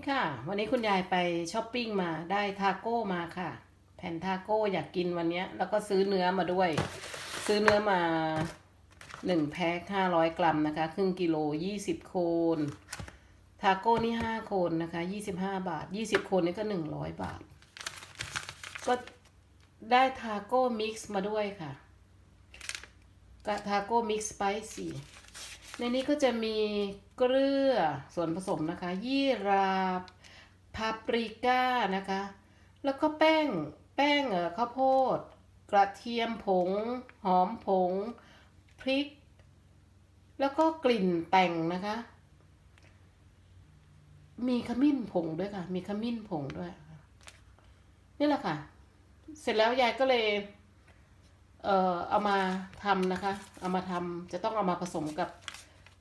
นี่ค่ะ วันนี้คุณยายไปช้อปปิ้งมาได้ทาโก้มาค่ะ แผ่นทาโก้อยากกินวันนี้แล้วก็ซื้อเนื้อมาด้วย ซื้อเนื้อมาหนึ่งแพ็คห้าร้อยกรัมนะคะครึ่งกิโลยี่สิบโคนทาโก้นี่ห้าโคนนะคะยี่สิบห้าบาทยี่สิบโคนนี่ก็หนึ่งร้อยบาท ก็ได้ทาโก้มิกซ์มาด้วยค่ะก็ทาโก้มิกซ์สไปซี่ ในนี้ก็จะมีเกลือส่วนผสมนะคะ ยี่ราพาปริก้านะคะ แล้วก็แป้งแป้งเอ่อข้าวโพด กระเทียมผง หอมผง พริก แล้วก็กลิ่นแต่งนะคะ มีขมิ้นผงด้วยค่ะ มีขมิ้นผงด้วย นี่แหละค่ะ เสร็จแล้วยายก็เลยเอ่อเอามาทำนะคะ เอามาทำจะต้องเอามาผสมกับ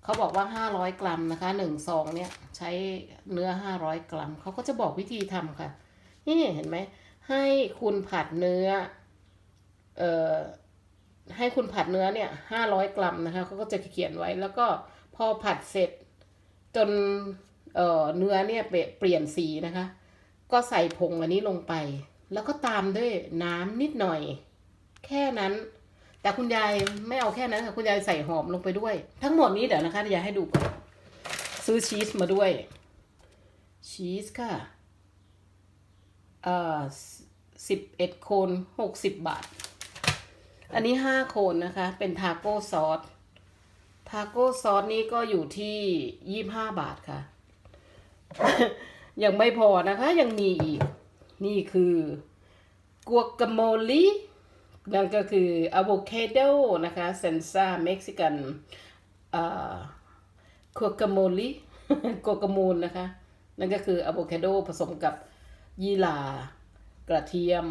เขาบอกว่า 500 กรัมนะคะหนึ่งซองเนี่ยใช้เนื้อ 500 กรัม เขาก็จะบอกวิธีทำค่ะ นี่เห็นไหม ให้คุณผัดเนื้อ เอ่อ ให้คุณผัดเนื้อเนี่ย500 กรัมนะคะเขาก็จะเขียนไว้ แล้วก็พอผัดเสร็จจน เอ่อ เนื้อเนี่ยเปลี่ยนเปลี่ยนสีนะคะ ก็ใส่ผงอันนี้ลงไป แล้วก็ตามด้วยน้ำนิดหน่อย แค่นั้น แต่คุณยายไม่เอาแค่นั้นค่ะคุณยายใส่หอมลงไปด้วย ทั้งหมดนี้เดี๋ยวนะคะยายให้ดูก่อนซื้อชีสมาด้วย ชีสค่ะเอ่อสิบเอ็ดโคนหกสิบบาท อันนี้ห้าโคนนะคะ เป็นทาโก้ซอสทาโก้ซอสนี้ก็อยู่ที่ยี่บห้าบาทค่ะ ยังไม่พอนะคะยังมีอีก นี่คือกัวกาโมลี นั่นก็คืออะโวคาโดนะคะเซนซ่าเม็กซิกันอ่ากัวกาโมลีกัวกาโมนนะคะ นั่นก็คืออะโวคาโดผสมกับยีหร่ากระเทียม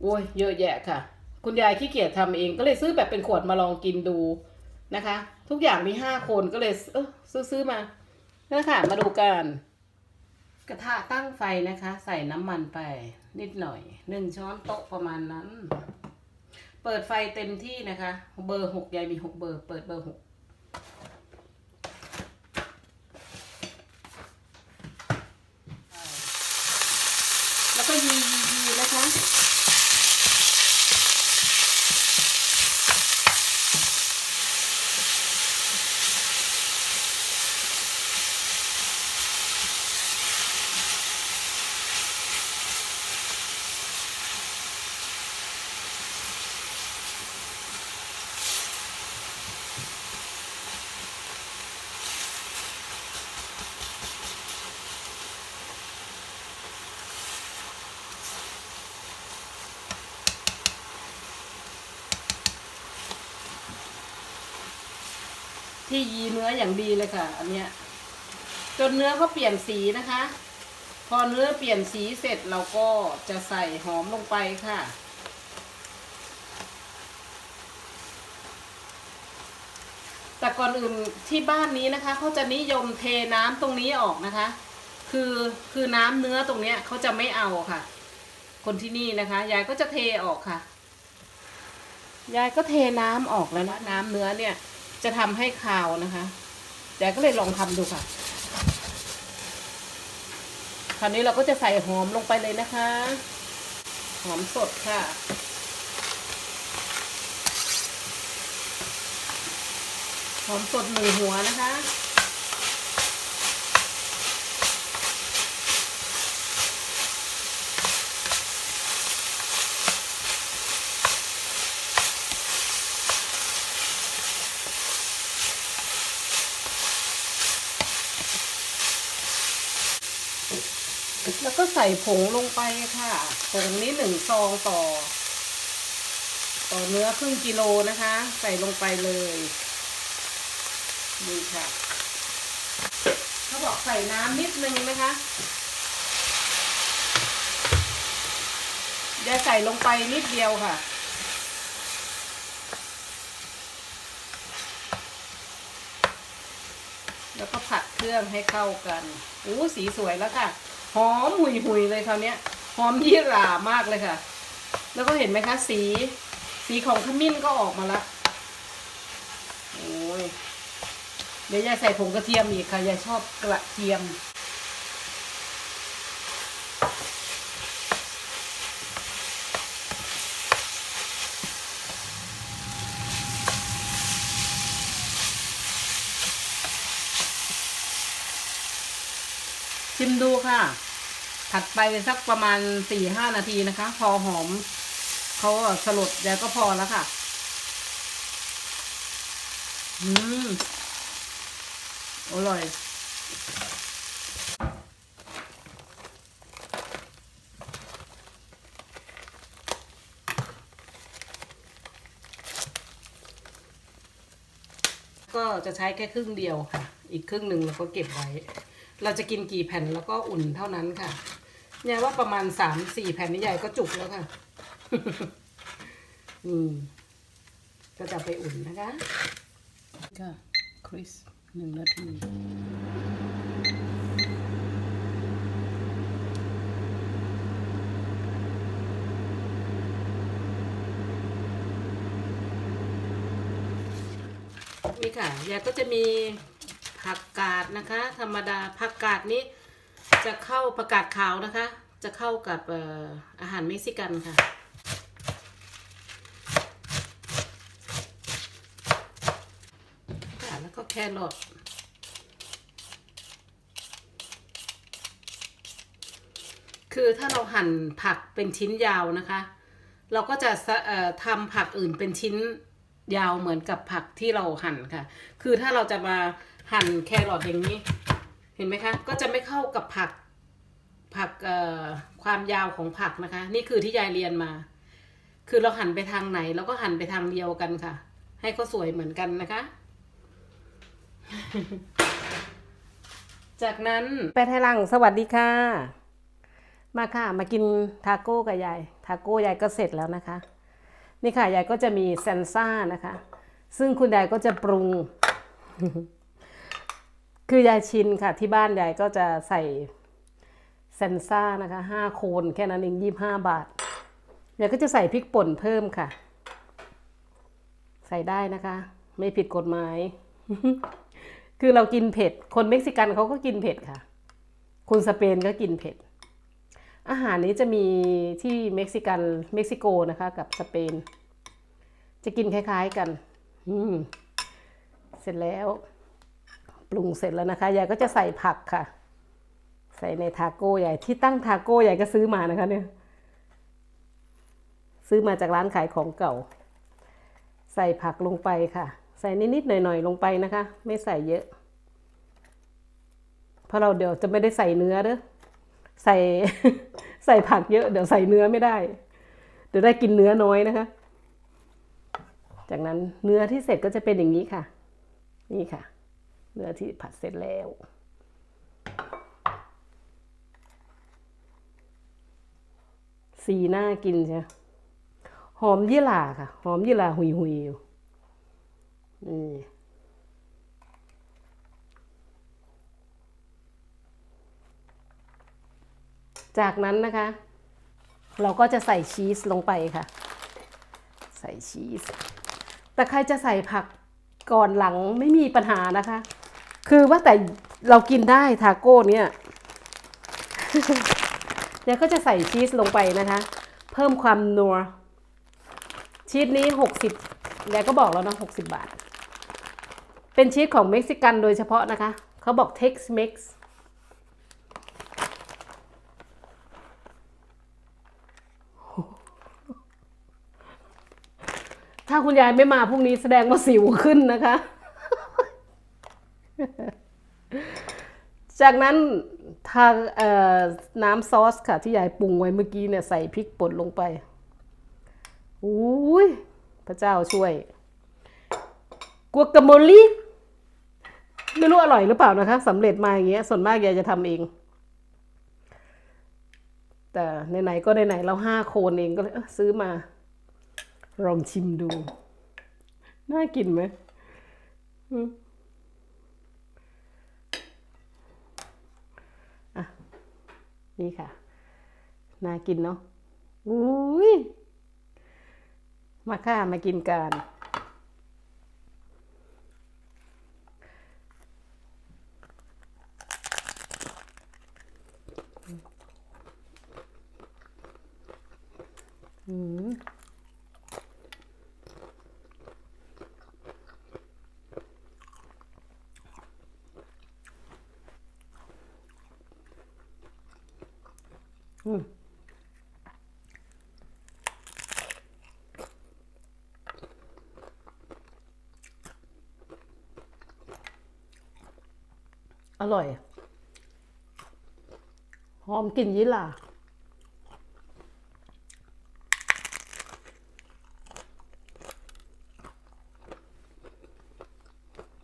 โอ้ยเยอะแยะค่ะ คุณยายขี้เกียจทำเองก็เลยซื้อแบบเป็นขวดมาลองกินดูนะคะ ทุกอย่างมีห้าคนก็เลยเออซื้อซื้อมานั่นค่ะมาดูกันกระทะตั้งไฟนะคะ ใส่น้ำมันไปนิดหน่อยหนึ่งช้อนโต๊ะประมาณนั้น เปิดไฟเต็มที่นะคะ เบอร์หกยายมีหกเบอร์ เปิดเบอร์หกแล้วก็ยียียีนะคะ ที่ยีเนื้ออย่างดีเลยค่ะ อันเนี้ยจนเนื้อเขาเปลี่ยนสีนะคะ พอเนื้อเปลี่ยนสีเสร็จเราก็จะใส่หอมลงไปค่ะ แต่ก่อนอื่นที่บ้านนี้นะคะเขาจะนิยมเทน้ำตรงนี้ออกนะคะ คือคือน้ำเนื้อตรงเนี้ยเขาจะไม่เอาค่ะ คนที่นี่นะคะยายก็จะเทออกค่ะยายก็เทน้ำออกแล้วนะน้ำเนื้อเนี่ย จะทำให้คาวนะคะแต่ก็เลยลองทำดูค่ะ คราวนี้เราก็จะใส่หอมลงไปเลยนะคะ หอมสดค่ะหอมสดหนึ่งหัวนะคะ แล้วก็ใส่ผงลงไปค่ะผงนี้หนึ่งซองต่อ ต่อเนื้อครึ่งกิโลนะคะ ใส่ลงไปเลยนี่ค่ะเขาบอกใส่น้ำนิดนึงนะคะอย่าใส่ลงไปนิดเดียวค่ะ แล้วก็ผัดเครื่องให้เข้ากันอู้สีสวยแล้วค่ะ หอมหุยหุยเลยคราวนี้ยหอมยี่หร่ามากเลยค่ะ แล้วก็เห็นไหมคะสี สีของขมิ้นก็ออกมาละโอ้ยเดี๋ยวยายใส่ผงกระเทียมอีกค่ะยายชอบกระเทียม ชิมดูค่ะ ผัดไปสักประมาณสี่ห้านาทีนะคะ พอหอมเขาสลดยายก็พอแล้วค่ะ อืม อร่อยก็จะใช้แค่ครึ่งเดียวค่ะ อีกครึ่งหนึ่งเราก็เก็บไว้ เราจะกินกี่แผ่นแล้วก็อุ่นเท่านั้นค่ะเนี่ยว่าประมาณสามสี่แผ่นนี้ใหญ่ก็จุกแล้วค่ะอืมก็จะไปอุ่นนะคะก็คริสหนึ่งนาทีนี่ค่ะยายก็จะมี ผักกาดนะคะ ธรรมดาผักกาดนี้จะเข้าผักกาดขาวนะคะ จะเข้ากับออาหารเม็กซิกันค่ะแล้วก็แครอทคือถ้าเราหั่นผักเป็นชิ้นยาวนะคะ เราก็จะทำผักอื่นเป็นชิ้นยาวเหมือนกับผักที่เราหั่นค่ะ คือถ้าเราจะมา หั่นแครอทอย่างนี้ เห็นไหมคะ ก็จะไม่เข้ากับผักผักความยาวของผักนะคะ นี่คือที่ยายเรียนมา คือเราหั่นไปทางไหนเราก็หั่นไปทางเดียวกันค่ะ ให้เขาสวยเหมือนกันนะคะ จากนั้นไปไทยลังสวัสดีค่ะ มาค่ะ มากินทาโก้กับยาย ทาโก้ยายก็เสร็จแล้วนะคะ นี่ค่ะยายก็จะมีแซนซ่านะคะ ซึ่งคุณยายก็จะปรุง คือยายชินค่ะ ที่บ้านยายก็จะใส่แซนซ่านะคะห้าโคนแค่นั้นเองยี่ห้าบาทยายก็จะใส่พริกป่นเพิ่มค่ะ ใส่ได้นะคะ ไม่ผิดกฎหมาย คือเรากินเผ็ด คนเม็กซิกันเขาก็กินเผ็ดค่ะ คนสเปนก็กินเผ็ด อาหารนี้จะมีที่เม็กซิกันเม็กซิโกนะคะ กับสเปน จะกินคล้าย ๆกัน เสร็จแล้ว ปรุงเสร็จแล้วนะคะ ยายก็จะใส่ผักค่ะ ใส่ในทาโก้ใหญ่ที่ตั้งทาโก้ใหญ่ก็ซื้อมานะคะเนี่ย ซื้อมาจากร้านขายของเก่า ใส่ผักลงไปค่ะ ใส่นิดๆหน่อยๆลงไปนะคะ ไม่ใส่เยอะ เพราะเราเดี๋ยวจะไม่ได้ใส่เนื้อเด้อใส่ใส่ผักเยอะ เดี๋ยวใส่เนื้อไม่ได้ เดี๋ยวได้กินเนื้อน้อยนะคะ จากนั้นเนื้อที่เสร็จก็จะเป็นอย่างนี้ค่ะ นี่ค่ะ เนื้อที่ผัดเสร็จแล้ว สีน่ากินใช่หอมยี่หร่าค่ะ หอมยี่หร่าหุยหุยอยู่นี่จากนั้นนะคะ เราก็จะใส่ชีสลงไปค่ะ ใส่ชีส แต่ใครจะใส่ผักก่อนหลังไม่มีปัญหานะคะ คือว่าแต่เรากินได้ทาโก้เนี่ยเดี๋ยวก็จะใส่ชีสลงไปนะคะ เพิ่มความนัว ชีสนี้ 60แล้วก็บอกแล้วนะ60 บาท เป็นชีสของเม็กซิกันโดยเฉพาะนะคะ เขาบอก Tex Mex ถ้าคุณยายไม่มาพรุ่งนี้แสดงว่าสิวขึ้นนะคะ จากนั้นทาเอ่อน้ำซอสค่ะ ที่ยายปรุงไว้เมื่อกี้เนี่ยใส่พริกป่นลงไปอุ้ยพระเจ้าช่วยกัวกาโมลีไม่รู้อร่อยหรือเปล่านะคะสำเร็จมาอย่างเงี้ย ส่วนมากยายจะทำเอง แต่ไหนๆก็ไหนๆเราห้าโคนเองก็เลยซื้อมา ลองชิมดู น่ากินไหมอืมอะ นี่ค่ะ น่ากินเนาะอุ้ยมาค่ามากินกันอืม อร่อย หอมกลิ่นยี่หร่า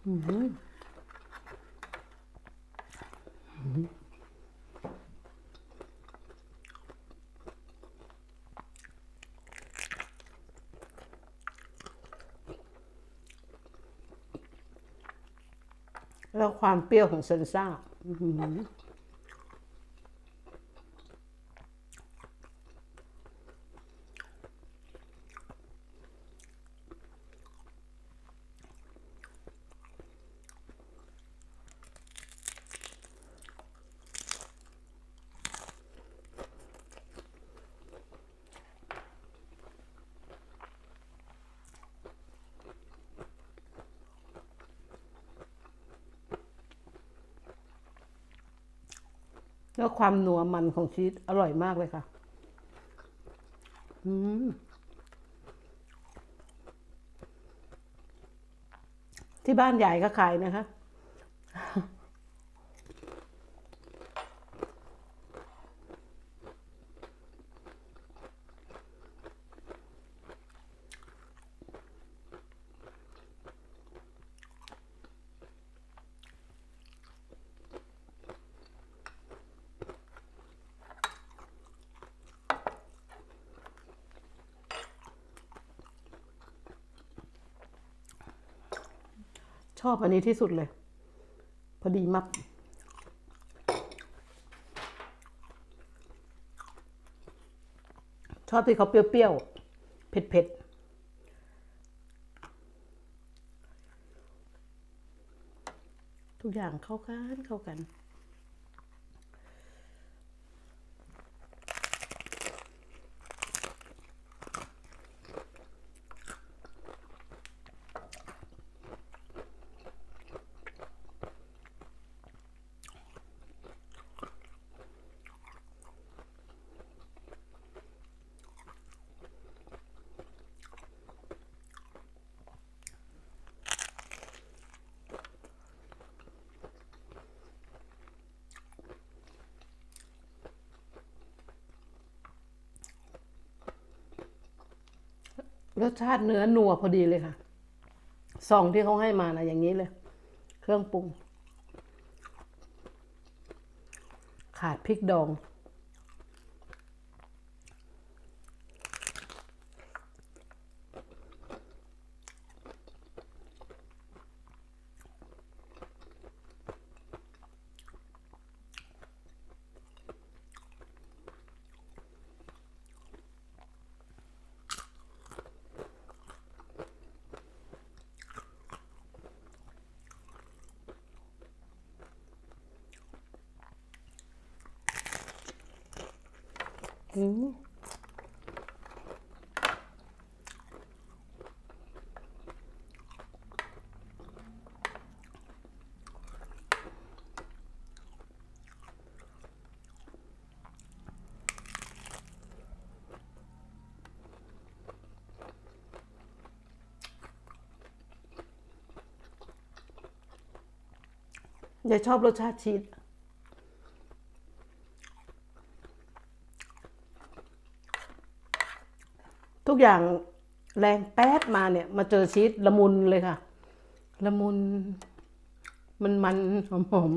อืม แล้วความเปรี้ยวของเซนซ่าอื้อหือ แล้วความนัวมันของชีสอร่อยมากเลยค่ะ อืม ที่บ้านใหญ่ก็ขายนะคะ ชอบอันนี้ที่สุดเลย พอดีมักชอบที่เขาเปรี้ยวๆ เผ็ดๆทุกอย่างเข้ากันเข้ากัน รสชาติเนื้อนัวพอดีเลยค่ะซองที่เขาให้มานะอย่างนี้เลย เครื่องปรุง ขาดพริกดอง ยายชอบรสชาติชีส กอย่างแรงแป๊บมาเนี่ย มาเจอชีสละมุนเลยค่ะ ละมุน มันมันหอมหอม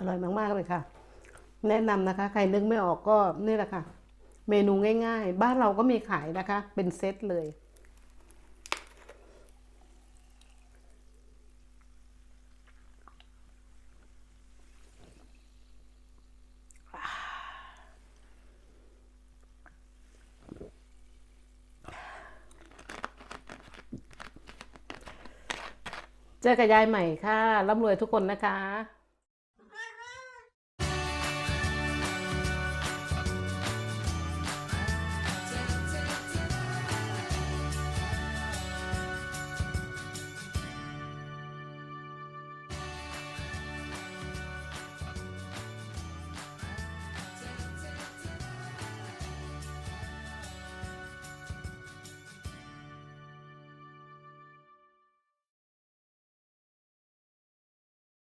อร่อยมากๆเลยค่ะ แนะนำนะคะ ใครนึกไม่ออกก็นี่แหละค่ะ เมนูง่ายๆ บ้านเราก็มีขายนะคะ เป็นเซตเลย เจอกับยายใหม่ค่ะร่ำรวยทุกคนนะคะ